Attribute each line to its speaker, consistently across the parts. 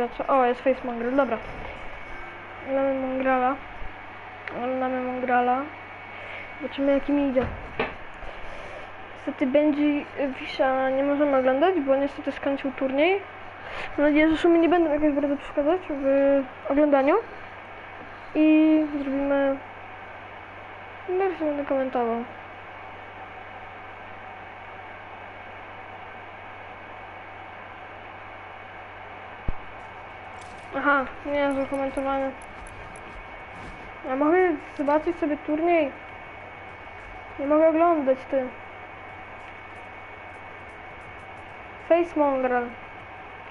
Speaker 1: gracza. O, jest Face Mongrel, dobra. Oglądamy Mongrala. Oglądamy Mongrala. Zobaczymy jaki mi idzie. Niestety Benji Wisza nie możemy oglądać, bo niestety skończył turniej. Mam nadzieję, że szumy nie będą jakoś bardzo przeszkadzać w oglądaniu. I zrobimy... No, już będę komentował. Aha, nie, złe komentowanie. Ja mogę zobaczyć sobie turniej. Nie mogę oglądać ty. Face Mongrel.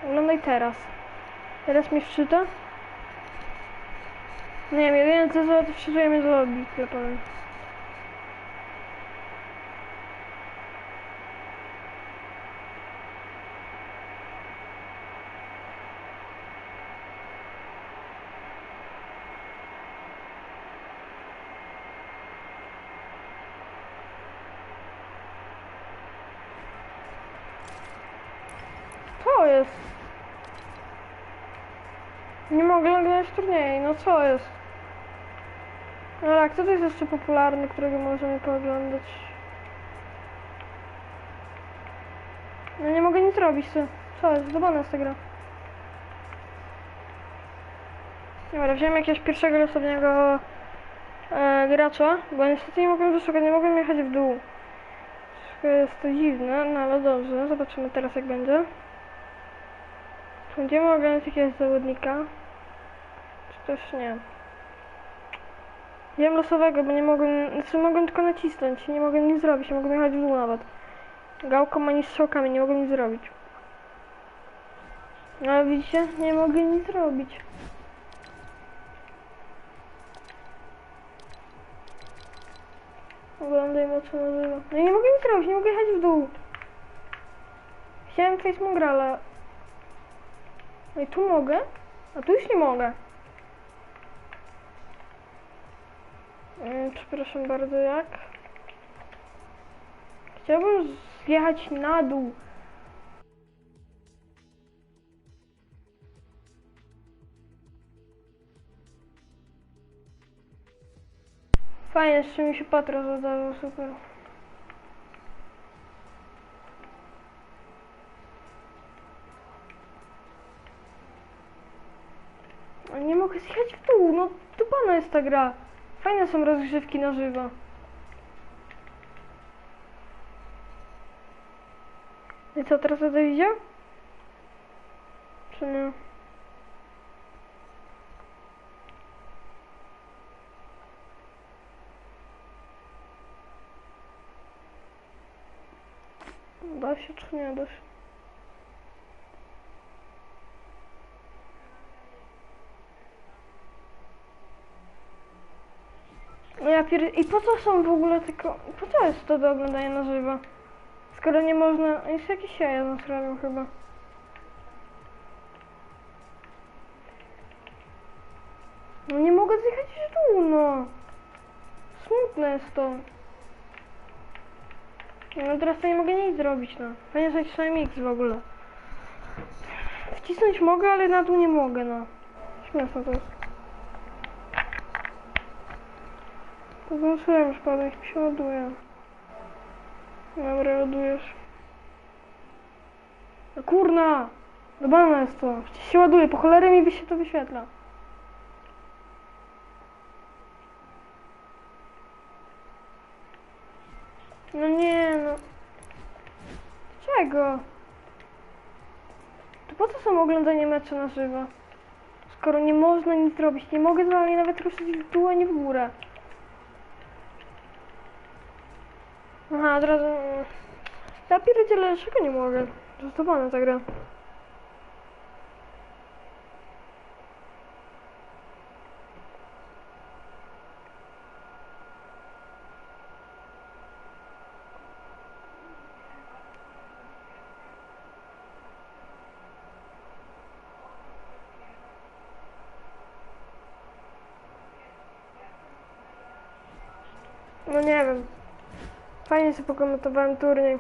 Speaker 1: Oglądaj teraz. Teraz mi wczyta? Nie wiem, jedyne co to wczytuje mnie z tyle powiem. Co jest? Nie mogę oglądać turniej, no co jest? Ale kto to jest jeszcze popularny, którego możemy pooglądać? No nie mogę nic robić, co? Co jest? Zdobana jest ta gra. Dobra, wziąłem jakiegoś pierwszego losownego e, gracza, bo niestety nie mogłem wyszukać, nie mogłem jechać w dół. Troszkę jest to dziwne, no ale dobrze, zobaczymy teraz jak będzie. Będziemy oglądać jakiegoś zawodnika? Czy też nie? Wziąłem losowego, bo nie mogłem, znaczy mogłem tylko nacisnąć, nie mogłem nic zrobić, nie mogłem jechać w dół nawet. Gałką ani strzałkami nie mogłem nic zrobić. No ale widzicie, nie mogę nic zrobić. Oglądajmy co nazywa. No i nie mogę nic zrobić, nie mogę jechać w dół. Chciałem Face Mongrala. No i tu mogę, a tu już nie mogę. Mm, Przepraszam bardzo, jak? Chciałbym zjechać na dół. Fajnie, jeszcze mi się patro zadawał, super. Nie mogę zjechać w dół, no dupana jest ta gra. Fajne są rozgrzewki na żywo. I co, teraz będę widział? Czy nie? Da się czy nie da się? No ja pier... I po co są w ogóle tylko... Po co jest to do oglądania na żywo? Skoro nie można... Jest jakieś jaja nas robią chyba. No nie mogę zjechać w dół, no. Smutne jest to. No teraz to nie mogę nic zrobić, no. Że nacisnąłem X w ogóle. Wcisnąć mogę, ale na dół nie mogę, no. Śmieszne to jest. To włączyłem już pada, niech mi się ładuje. Dobra, ładujesz. No kurna! Dobana jest to. Przecież się ładuje, po cholerę mi się to wyświetla. No nie, no. Czego? To po co są oglądanie meczu na żywo? Skoro nie można nic zrobić, nie mogę normalnie nawet ruszyć w dół, ani w górę. Aha, od razu... Ja pierdzielę, dlaczego nie mogę? Zastanowana ta gra. No nie wiem. Fajnie sobie pokomentowałem turniej.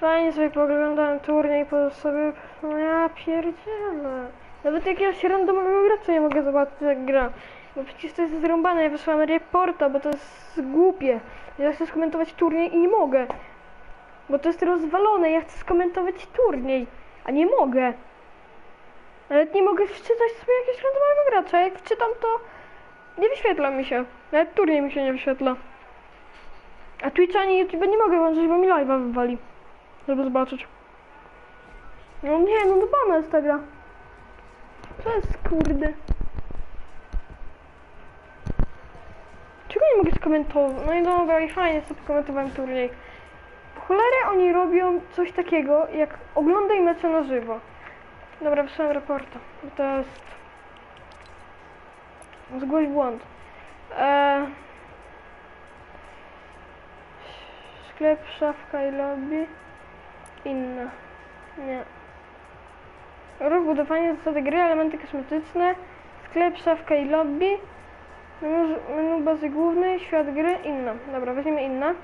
Speaker 1: Fajnie sobie poglądałem turniej po sobie. No ja pierdzielę. Nawet jakiegoś randomowego gracza nie mogę zobaczyć jak gra. Bo przecież to jest zrąbane, ja wysłałem reporta, bo to jest głupie. Ja chcę skomentować turniej i nie mogę. Bo to jest rozwalone, ja chcę skomentować turniej, a nie mogę. Nawet nie mogę wczytać sobie jakiegoś randomowego gracza. Jak wczytam to nie wyświetla mi się. Nawet turniej mi się nie wyświetla. A Twitcha ani YouTube nie mogę włączyć, bo mi live'a wywali. Żeby zobaczyć. No nie, no do bana jest ta. Co jest kurde? Czego nie mogę skomentować? No i dobra, i fajnie sobie komentowałem turniej. Po cholerę oni robią coś takiego, jak oglądaj mecze na żywo. Dobra, wysłałem raporta. To jest... Zgłoś błąd. Eee... Sklep, szafka i lobby. Inne. Nie. Ruch, budowanie, zasady gry, elementy kosmetyczne. Sklep, szafka i lobby. Menu, menu bazy głównej, świat gry, inna. Dobra, weźmiemy inna.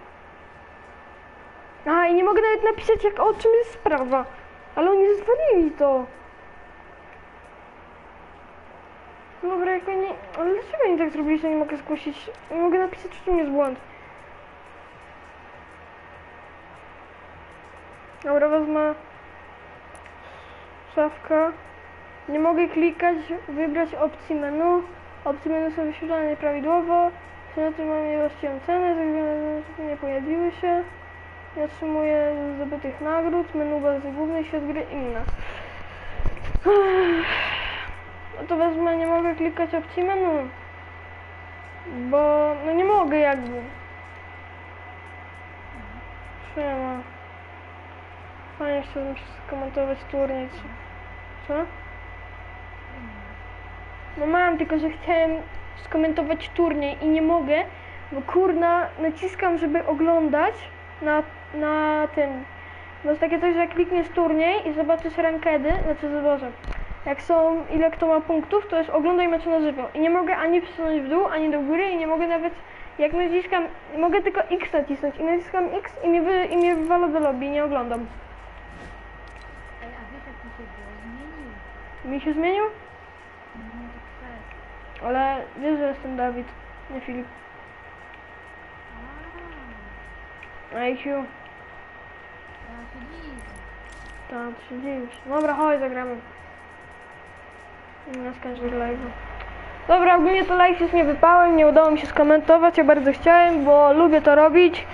Speaker 1: Aha, i nie mogę nawet napisać jak o czym jest sprawa. Ale oni zwolnili to. Dobra, jak oni... Ale dlaczego oni tak zrobili, że nie mogę zgłosić? Nie mogę napisać, w czym jest błąd. Dobra, wezmę... Szafka. Nie mogę klikać, wybrać opcji menu. Opcje menu są wyświetlane nieprawidłowo. Przedmioty mam niewłaściwą cenę, to, że nie pojawiły się. Nie otrzymuję zdobytych nagród. Menu bazy głównej, świat gry inna. No to wezmę, nie mogę klikać opcji menu. Bo, no nie mogę jakby. Siema. Fajnie chciałbym skomentować turniej. Co? No mam, tylko że chciałem skomentować turniej i nie mogę, bo kurna naciskam, żeby oglądać na, na tym. Bo jest takie coś, że klikniesz turniej i zobaczysz rankedy, znaczy zobaczę. Jak są, ile kto ma punktów, to jest oglądaj mecze na żywo. I nie mogę ani przesunąć w dół, ani do góry i nie mogę nawet, jak naciskam, mogę tylko X nacisnąć i naciskam X i mnie, wy, i mnie wywala do lobby i nie oglądam.
Speaker 2: Ej, a wiesz jak mi się było? Zmienił.
Speaker 1: Mi się zmienił?
Speaker 2: No kwestia.
Speaker 1: Ale wiesz, że jestem Dawid, nie Filip. IQ.
Speaker 2: Ja się dziwię.
Speaker 1: Tak, ty się dziwisz. Dobra, chodź, zagramy. Na live. Dobra, ogólnie to live jest nie wypałem, nie udało mi się skomentować, ja bardzo chciałem, bo lubię to robić.